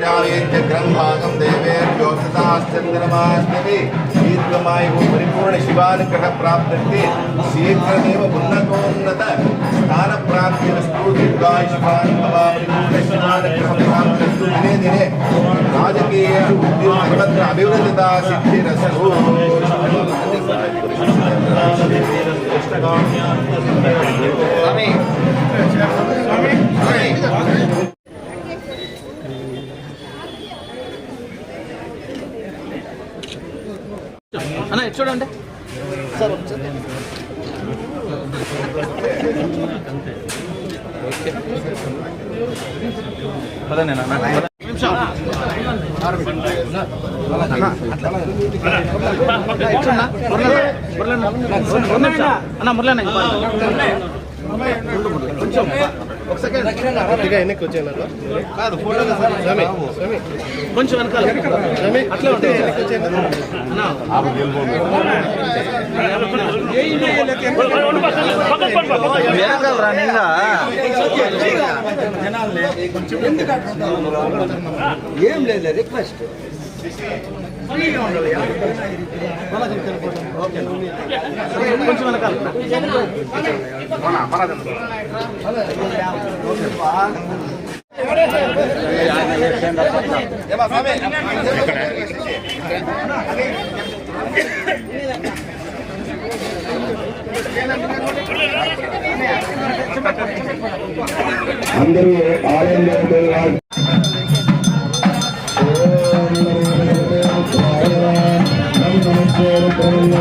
ग्रन्भागं देवेभ्योतताश्चन्द्रमाष्टमे शीघ्रमायुः परिपूर्णशिवानुग्रहप्राप्त्यन्ते शीघ्रमेव उन्नतोन्नत स्थानप्राप्तिरस्तूर्दीर्घायुष्मान् भवामि दिने दिने राजकीय सर्वत्र अभिवृद्धता सिद्धिरस्तु। स्वामी। स्वामी। అన్న చూడండి. సార్ అన్న. మురళన్న, కొంచెం. ఒక సెకండ్ వెనక్కి వచ్చాను కాదు ఫోటో కొంచెం వెనకాల. అట్లే ఉంటుంది. అన్న. వెనకాల రా నిండా ఏం లేదు. రిక్వెస్ట్. కొంచెం వెనకాల ఏమా స్వామి అందరూ ఆలయంలో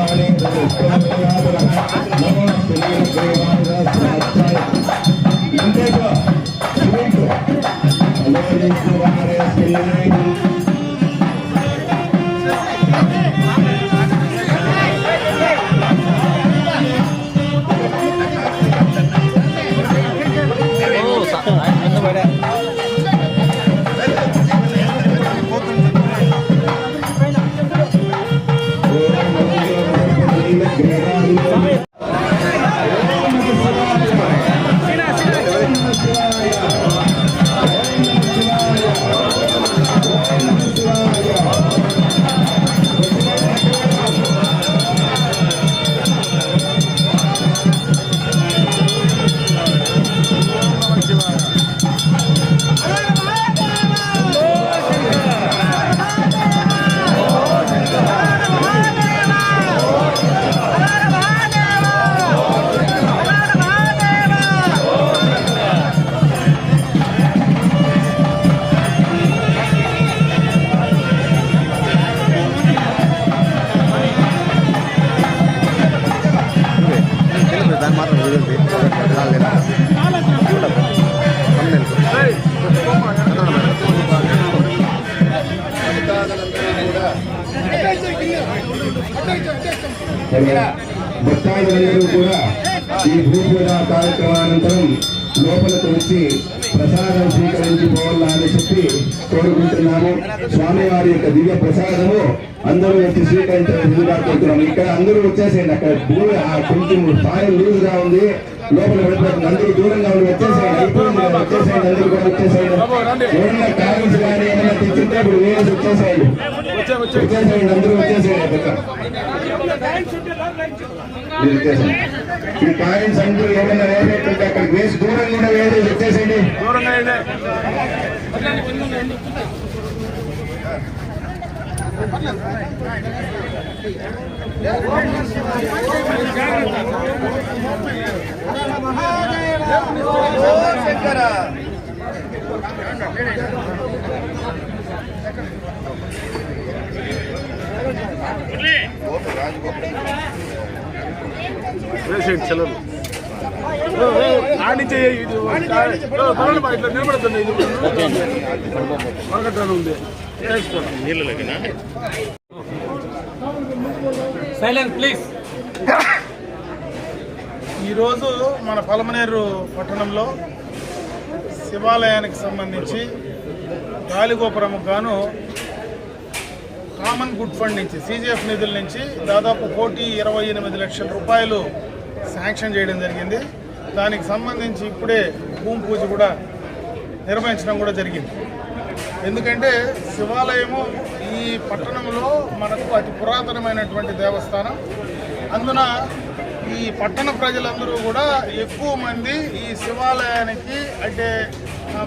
Padre, de భక్తాదులందరూ కూడా ఈ భూపూజ కార్యక్రమానంతరం లోపలికి వచ్చి ప్రసాదం స్వీకరించుకోవాలా అని చెప్పి కోరుకుంటున్నాము. స్వామివారి యొక్క దివ్య ప్రసాదము అందరూ వచ్చి స్వీకరించాల్సిందిగా కోరుతున్నాము. ఇక్కడ అందరూ వచ్చేసేయండి. అక్కడ భూమి కొంచెం సాయం లూజ్గా ఉంది. లోపల వెళ్ళిపోతుంది. అందరూ దూరంగా ఉండి వచ్చేసేయండి. అయిపోయింది. వచ్చేసేయండి. అందరూ కూడా వచ్చేసేయండి. ఏమన్నా కాయల్స్ కానీ ఏమైనా తెచ్చింటే ఇప్పుడు వేసి వచ్చేసేయండి. వచ్చేసేయండి. అందరూ వచ్చేసేయండి. వచ్చేసేయండి. ఈ కాయిన్స్ అందరూ ఏమైనా వేసేట్టుంటే అక్కడికి వేసి దూరం కూడా వేసేసి వచ్చేసేయండి శంకర ఆడించే బా, ఇట్లా నిలబడుతుంది ఇది ఉంది. Silence please. ఈరోజు మన పలమనేరు పట్టణంలో శివాలయానికి సంబంధించి గాలిగోపురంకు గాను కామన్ గుడ్ ఫండ్ నుంచి సీజీఎఫ్ నిధుల నుంచి దాదాపు కోటి ఇరవై ఎనిమిది లక్షల రూపాయలు శాంక్షన్ చేయడం జరిగింది. దానికి సంబంధించి ఇప్పుడే భూమి పూజ కూడా నిర్వహించడం కూడా జరిగింది. ఎందుకంటే శివాలయము ఈ పట్టణంలో మనకు అతి పురాతనమైనటువంటి దేవస్థానం. అందున ఈ పట్టణ ప్రజలందరూ కూడా ఎక్కువ మంది ఈ శివాలయానికి అంటే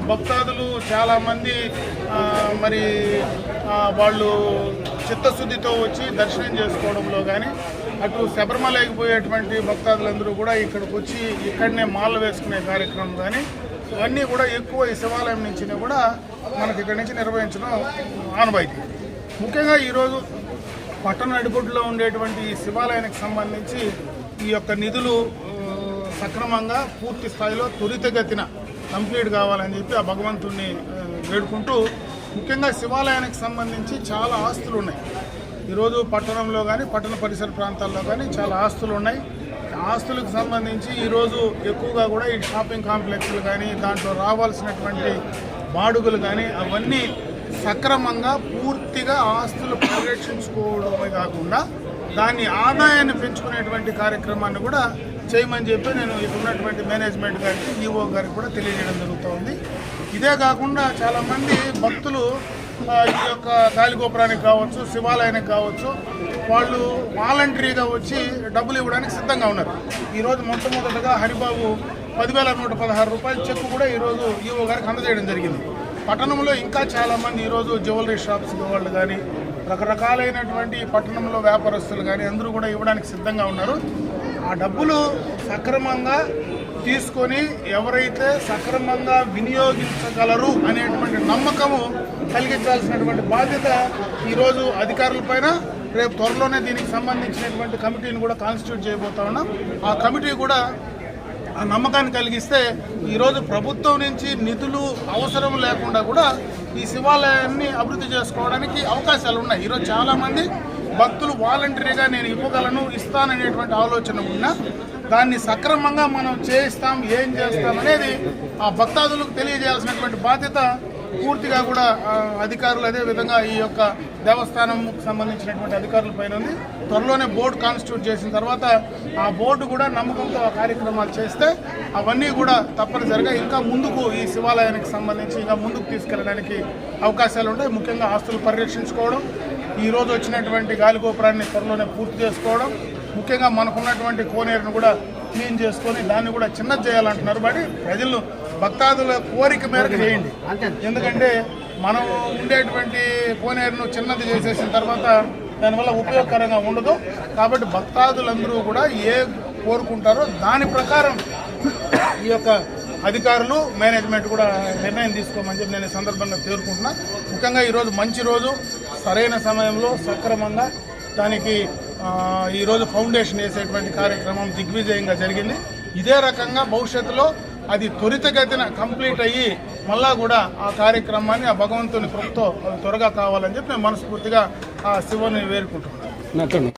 భక్తాదులు చాలామంది మరి వాళ్ళు చిత్తశుద్ధితో వచ్చి దర్శనం చేసుకోవడంలో కానీ అటు శబరిమలకి పోయేటువంటి భక్తాదులందరూ కూడా ఇక్కడికి వచ్చి ఇక్కడనే మాల వేసుకునే కార్యక్రమం కానీ ఇవన్నీ కూడా ఎక్కువ ఈ శివాలయం నుంచి కూడా మనకి ఇక్కడి నుంచి నిర్వహించడం ఆనవాయితీ. ముఖ్యంగా ఈరోజు పట్టణ అడుగుడ్లో ఉండేటువంటి ఈ శివాలయానికి సంబంధించి ఈ యొక్క నిధులు సక్రమంగా పూర్తి స్థాయిలో త్వరితగతిన కంప్లీట్ కావాలని చెప్పి ఆ భగవంతుణ్ణి వేడుకుంటూ ముఖ్యంగా శివాలయానికి సంబంధించి చాలా ఆస్తులు ఉన్నాయి ఈరోజు పట్టణంలో కానీ పట్టణ పరిసర ప్రాంతాల్లో కానీ చాలా ఆస్తులు ఉన్నాయి. ఆస్తులకు సంబంధించి ఈరోజు ఎక్కువగా కూడా ఈ షాపింగ్ కాంప్లెక్స్లు కానీ దాంట్లో రావాల్సినటువంటి బాడుగులు కానీ అవన్నీ సక్రమంగా పూర్తిగా ఆస్తులు పరిరక్షించుకోవడమే కాకుండా దాని ఆదాయాన్ని పెంచుకునేటువంటి కార్యక్రమాన్ని కూడా చేయమని చెప్పి నేను ఇక్కడ ఉన్నటువంటి మేనేజ్మెంట్ గారికి ఈఓ గారికి కూడా తెలియజేయడం జరుగుతోంది. ఇదే కాకుండా చాలామంది భక్తులు ఈ యొక్క కాలిగోపురానికి కావచ్చు శివాలయానికి కావచ్చు వాళ్ళు వాలంటరీగా వచ్చి డబ్బులు ఇవ్వడానికి సిద్ధంగా ఉన్నారు. ఈరోజు మొట్టమొదటగా హరిబాబు పదివేల నూట పదహారు రూపాయల చెక్కు కూడా ఈరోజు ఈఓ గారికి అందజేయడం జరిగింది. పట్టణంలో ఇంకా చాలామంది ఈరోజు జ్యువెలరీ షాప్స్ వాళ్ళు కానీ రకరకాలైనటువంటి పట్టణంలో వ్యాపారస్తులు కానీ అందరూ కూడా ఇవ్వడానికి సిద్ధంగా ఉన్నారు. ఆ డబ్బులు సక్రమంగా తీసుకొని ఎవరైతే సక్రమంగా వినియోగించగలరు అనేటువంటి నమ్మకము కలిగించాల్సినటువంటి బాధ్యత ఈరోజు అధికారులపైన రేపు త్వరలోనే దీనికి సంబంధించినటువంటి కమిటీని కూడా కాన్స్టిట్యూట్ చేయబోతా ఉన్నాం. ఆ కమిటీ కూడా ఆ నమ్మకాన్ని కలిగిస్తే ఈరోజు ప్రభుత్వం నుంచి నిధులు అవసరం లేకుండా కూడా ఈ శివాలయాన్ని అభివృద్ధి చేసుకోవడానికి అవకాశాలు ఉన్నాయి. ఈరోజు చాలామంది భక్తులు వాలంటరీగా నేను ఇవ్వగలను ఇస్తాననేటువంటి ఆలోచన ఉన్నా. దాన్ని సక్రమంగా మనం చేయిస్తాం ఏం చేస్తాం అనేది ఆ భక్తాదులకు తెలియజేయాల్సినటువంటి బాధ్యత పూర్తిగా కూడా అధికారులు అదే విధంగా ఈ యొక్క దేవస్థానంకు సంబంధించినటువంటి అధికారుల పైన ఉంది. త్వరలోనే బోర్డు కాన్స్టిట్యూట్ చేసిన తర్వాత ఆ బోర్డు కూడా నమ్మకంతో ఆ కార్యక్రమాలు చేస్తే అవన్నీ కూడా తప్పనిసరిగా ఇంకా ముందుకు ఈ శివాలయానికి సంబంధించి ఇంకా ముందుకు తీసుకెళ్ళడానికి అవకాశాలు ఉంటాయి ముఖ్యంగా ఆస్తులు పరిరక్షించుకోవడం ఈ రోజు వచ్చినటువంటి గాలిగోపురాన్ని త్వరలోనే పూర్తి చేసుకోవడం ముఖ్యంగా మనకున్నటువంటి కోనేరును కూడా క్లీన్ చేసుకొని దాన్ని కూడా చిన్నది చేయాలంటున్నారు. బట్ ప్రజలు భక్తాదుల కోరిక మేరకు చేయండి. ఎందుకంటే మనం ఉండేటువంటి కోనేరును చిన్నది చేసేసిన తర్వాత దానివల్ల ఉపయోగకరంగా ఉండదు. కాబట్టి భక్తాదులందరూ కూడా ఏ కోరుకుంటారో దాని ప్రకారం ఈ యొక్క అధికారులు మేనేజ్మెంట్ కూడా నిర్ణయం తీసుకోమని చెప్పి నేను ఈ సందర్భంగా తేరుకుంటున్నా ముఖ్యంగా ఈరోజు మంచి రోజు సరైన సమయంలో సక్రమంగా దానికి ఈరోజు ఫౌండేషన్ వేసేటువంటి కార్యక్రమం దిగ్విజయంగా జరిగింది. ఇదే రకంగా భవిష్యత్తులో అది త్వరితగతిన కంప్లీట్ అయ్యి మళ్ళా కూడా ఆ కార్యక్రమాన్ని ఆ భగవంతుని కృపతో త్వరగా కావాలని చెప్పి నేను మనస్ఫూర్తిగా ఆ శివుని వేడుకుంటున్నాను.